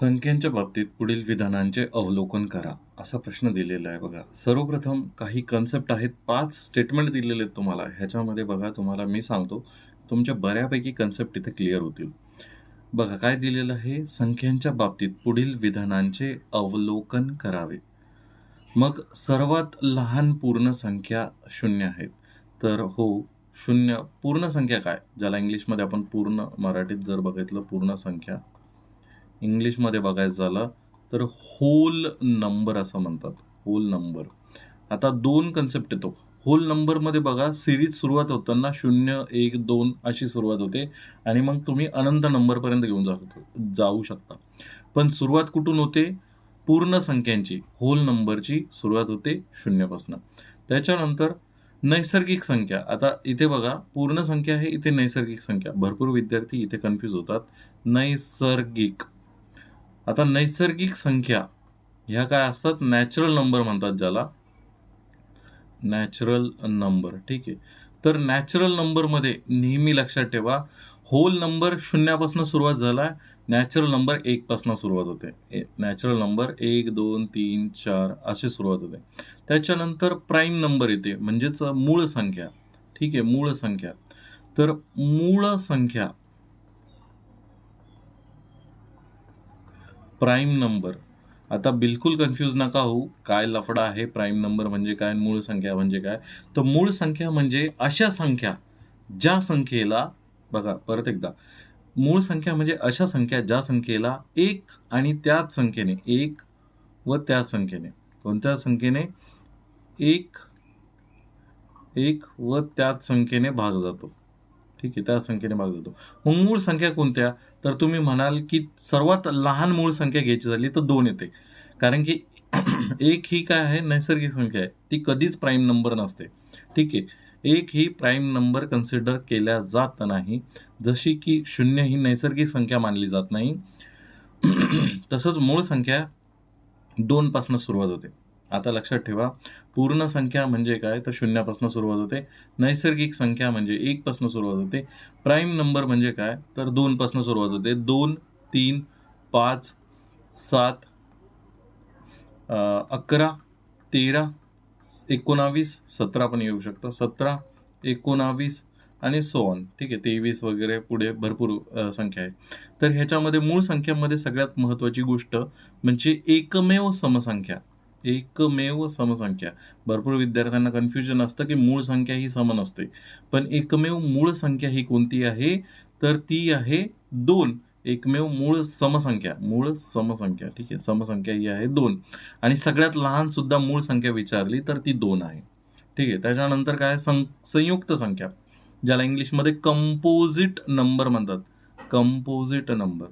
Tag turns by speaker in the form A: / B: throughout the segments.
A: संख्यांच्या बाबतीत पुढील विधानांचे अवलोकन करा असा प्रश्न दिलेला आहे बघा. सर्वप्रथम काही कन्सेप्ट आहेत पाच स्टेटमेंट दिलेले आहेत तुम्हाला. ह्याच्यामध्ये बघा तुम्हाला मी सांगतो तुमच्या बऱ्यापैकी कन्सेप्ट इथे क्लिअर होतील. बघा काय दिलेलं आहे? संख्यांच्या बाबतीत पुढील विधानांचे अवलोकन करावे. मग सर्वात लहान पूर्ण संख्या शून्य आहेत. तर हो शून्य पूर्ण संख्या काय? ज्याला इंग्लिशमध्ये आपण पूर्ण मराठीत जर बघितलं पूर्ण संख्या इंग्लिशमध्ये बघायचं झालं तर होल नंबर असं म्हणतात. होल नंबर आता दोन कन्सेप्ट येतो. होल नंबरमध्ये बघा सिरीज सुरुवात होताना शून्य एक दोन अशी सुरुवात होते. आणि मग तुम्ही अनंत नंबरपर्यंत घेऊन जातो जाऊ शकता. पण सुरुवात कुठून होते? पूर्ण संख्यांची होल नंबरची सुरुवात होते शून्यापासून. त्याच्यानंतर नैसर्गिक संख्या. आता इथे बघा पूर्ण संख्या आहे इथे नैसर्गिक संख्या. भरपूर विद्यार्थी इथे कन्फ्यूज होतात. नैसर्गिक. आता नैसर्गिक संख्या ह्या काय असतात? नॅचरल नंबर म्हणतात ज्याला. नॅचरल नंबर ठीक आहे. तर नॅचरल नंबरमध्ये नेहमी लक्षात ठेवा होल नंबर शून्यापासून सुरुवात झाला नॅचरल नंबर एकपासून सुरुवात होते. नॅचरल नंबर एक दोन तीन चार अशी सुरुवात होते. त्याच्यानंतर प्राईम नंबर येते म्हणजेच मूळ संख्या. ठीक आहे मूळ संख्या. तर मूळ संख्या प्राईम नंबर. आता बिलकुल कन्फ्यूज नका होऊ काय लफडा आहे प्राईम नंबर म्हणजे काय मूळ संख्या म्हणजे काय? तर मूळ संख्या म्हणजे अशा संख्या ज्या संख्येला बघा परत एकदा. मूळ संख्या म्हणजे अशा संख्या ज्या संख्येला एक आणि त्याच संख्येने एक व त्याच संख्येने. कोणत्या संख्येने? एक एक व त्याच संख्येने भाग जातो. ठीक आहे त्या संख्येने भाग जातो मग मूळ संख्या कोणत्या? तर तुम्ही म्हणाल की सर्वात लहान मूळ संख्या घ्यायची झाली तर दोन येते. कारण की एक ही काय आहे? नैसर्गिक संख्या आहे. ती कधीच प्राईम नंबर नसते. ठीक आहे. एक ही प्राईम नंबर कन्सिडर केल्या जात नाही. जशी की शून्य ही नैसर्गिक संख्या मानली जात नाही. तसंच मूळ संख्या दोनपासून सुरुवात होते. आता लक्षात ठेवा पूर्ण संख्या म्हणजे काय? तर शून्यापासून सुरुवात होते. नैसर्गिक संख्या म्हणजे एकपासून सुरुवात होते. प्राईम नंबर म्हणजे काय? तर दोनपासून सुरुवात होते. दोन तीन पाच सात अकरा तेरा एकोणावीस सतरा पण येऊ शकतं. सतरा एकोणावीस आणि सोन ठीक आहे? तेवीस वगैरे पुढे भरपूर संख्या आहे. तर ह्याच्यामध्ये मूळ संख्यामध्ये सगळ्यात महत्त्वाची गोष्ट म्हणजे एकमेव समसंख्या. एकमेव समसंख्या. भरपूर विद्यार्थ्यांना कन्फ्युजन असतं की मूळ संख्या ही सम नसते पण एकमेव मूळ संख्या ही कोणती आहे? तर ती आहे दोन. एकमेव मूळ समसंख्या. मूळ समसंख्या. ठीक आहे. समसंख्या ही आहे दोन. आणि सगळ्यात लहान सुद्धा मूळ संख्या विचारली तर ती दोन आहे. ठीक आहे. त्याच्यानंतर काय सं संयुक्त संख्या. ज्याला इंग्लिशमध्ये कंपोजिट नंबर म्हणतात. कंपोजिट नंबर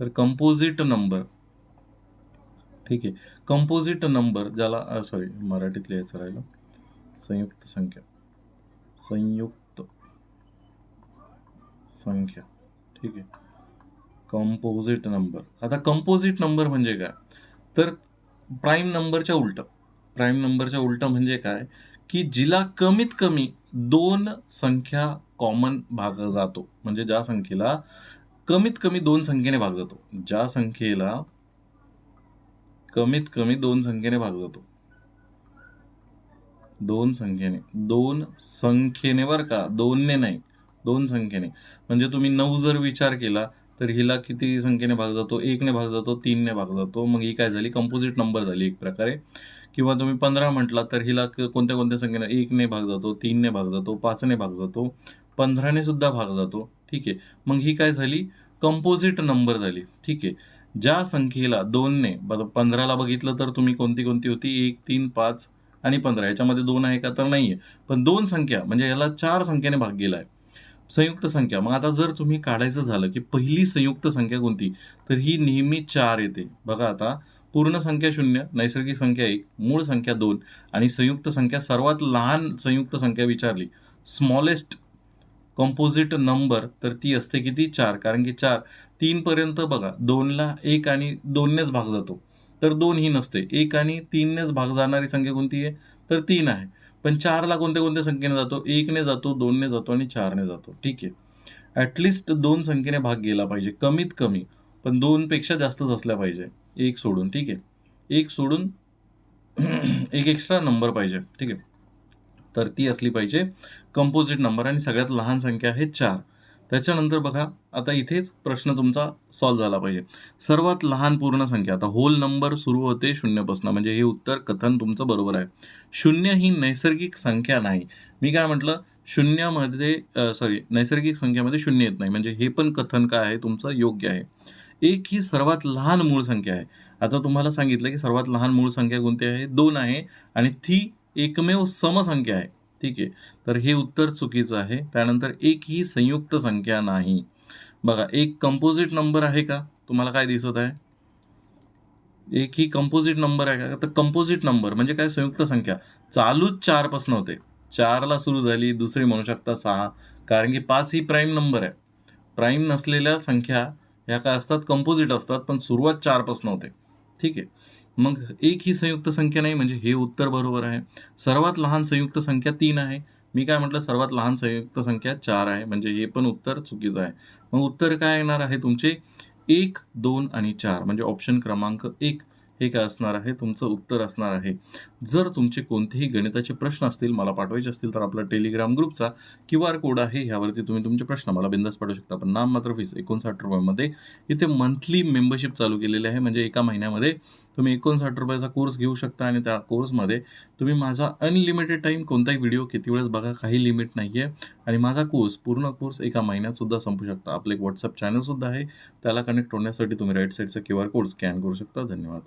A: तर कंपोजिट नंबर ठीक आहे. कंपोजिट नंबर ज्याला सॉरी मराठीत लिहायचं राहिलं. संयुक्त संख्या. संयुक्त संख्या. ठीक आहे. कंपोजिट नंबर आता कंपोजिट नंबर म्हणजे काय? तर प्राईम नंबरच्या उलट. प्राईम नंबरच्या उलट म्हणजे काय? की जिला कमीत कमी दोन संख्या कॉमन भाग जातो. म्हणजे ज्या संख्येला कमीत कमी दोन संख्येने भाग जातो. ज्या संख्येला कमीत कमी दोन संख्येने भाग जातो. दोन संख्येने. दोन संख्येने बर का दोनने नाही दोन संख्येने. म्हणजे तुम्ही नऊ जर विचार केला तर हिला किती संख्येने भाग जातो? एकने भाग जातो तीनने भाग जातो. मग ही काय झाली? कंपोजिट नंबर झाली एक प्रकारे. किंवा तुम्ही पंधरा म्हटला तर हिला कोणत्या कोणत्या संख्येने? एकने भाग जातो तीनने भाग जातो पाचने भाग जातो पंधराने सुद्धा भाग जातो. ठीक आहे. मग ही काय झाली? कंपोजिट नंबर झाली. ठीक आहे. ज्या संख्येला दोनने पंधराला बघितलं तर तुम्ही कोणती कोणती होती? एक तीन पाच आणि पंधरा. याच्यामध्ये दोन आहे का तर नाही आहे पण दोन संख्या म्हणजे याला चार संख्येने भाग गेला आहे संयुक्त संख्या. मग आता जर तुम्ही काढायचं झालं की पहिली संयुक्त संख्या कोणती? तर ही नेहमी चार येते. बघा आता पूर्ण संख्या शून्य नैसर्गिक संख्या एक मूळ संख्या दोन आणि संयुक्त संख्या सर्वात लहान संयुक्त संख्या विचारली. स्मॉलेस्ट कंपोजिट नंबर तर ती असते किती? चार. कारण की चार. तीनपर्यंत बघा दोनला एक आणि दोननेच भाग जातो. तर दोन ही नसते. एक आणि तीननेच भाग जाणारी संख्या कोणती आहे? तर तीन आहे. पण चारला कोणत्या कोणत्या संख्येने जातो? एकने जातो दोनने जातो आणि चारने जातो. ठीक आहे. ॲटलिस्ट दोन संख्येने भाग गेला पाहिजे. कमीत कमी. पण दोनपेक्षा जास्तच असल्या पाहिजे. एक सोडून. ठीक आहे. एक सोडून एक एक्स्ट्रा नंबर पाहिजे. ठीक आहे. तर ती असली पाहिजे. कंपोजिट नंबर आणि सगळ्यात लहान संख्या आहे चार. त्याच्यानंतर बघा आता इथेच प्रश्न तुमचा सॉल्व्ह झाला पाहिजे. सर्वात लहान पूर्ण संख्या आता होल नंबर सुरू होते शून्यपासून म्हणजे हे उत्तर कथन तुमचं बरोबर आहे. शून्य ही नैसर्गिक संख्या नाही. मी काय म्हटलं? शून्यामध्ये सॉरी नैसर्गिक संख्यामध्ये शून्य येत नाही म्हणजे हे पण कथन काय आहे? तुमचं योग्य आहे. एक ही सर्वात लहान मूळ संख्या आहे. आता तुम्हाला सांगितलं की सर्वात लहान मूळ संख्या कोणती आहे? दोन आहे आणि ती एकमेव समसंख्या आहे. ठीक आहे. तर हे उत्तर चुकीचं आहे. त्यानंतर एक ही संयुक्त संख्या नाही. बघा एक कंपोजिट नंबर आहे का? तुम्हाला काय दिसत आहे? एक ही कंपोजिट नंबर आहे का? तर कंपोजिट नंबर म्हणजे काय? संयुक्त संख्या. चालूच चारपासून होते. चारला सुरू झाली दुसरी म्हणू शकता सहा. कारण की पाच ही प्राईम नंबर आहे. प्राईम नसलेल्या संख्या ह्या काय असतात? कंपोजिट असतात पण सुरुवात चारपासून होते. ठीक आहे. मग एक ही संयुक्त संख्या नाही म्हणजे हे उत्तर बरोबर आहे. सर्वात लहान संयुक्त संख्या तीन आहे. मी काय म्हटलं? सर्वात लहान संयुक्त संख्या चार आहे. म्हणजे हे पण उत्तर चुकीचं आहे. मग उत्तर काय येणार आहे तुमचे? एक दोन आणि चार. म्हणजे ऑप्शन क्रमांक एक हे काय असणार आहे? तुमचं उत्तर असणार आहे. जर तुमचे कोणतेही गणिताचे प्रश्न असतील मला पाठवायचे असतील तर आपला टेलिग्राम ग्रुपचा क्यू आर कोड आहे. ह्यावरती तुम्ही तुमचे प्रश्न मला बिंदास पाठवू शकता. पण नाम मात्र फीस एकोणसाठ रुपयामध्ये इथे मंथली मेंबरशिप चालू केलेली आहे. म्हणजे एका महिन्यामध्ये तुम्ही एकोणसाठ रुपयाचा कोर्स घेऊ शकता आणि त्या कोर्समध्ये तुम्ही माझा अनलिमिटेड टाईम कोणताही व्हिडिओ किती वेळेस बघा काही लिमिट नाही आहे आणि माझा कोर्स पूर्ण कोर्स एका महिन्यातसुद्धा संपू शकता. आपलं एक व्हॉट्सअप चॅनलसुद्धा आहे. त्याला कनेक्ट होण्यासाठी तुम्ही राईट साईडचा क्यू आर कोड स्कॅन करू शकता. धन्यवाद.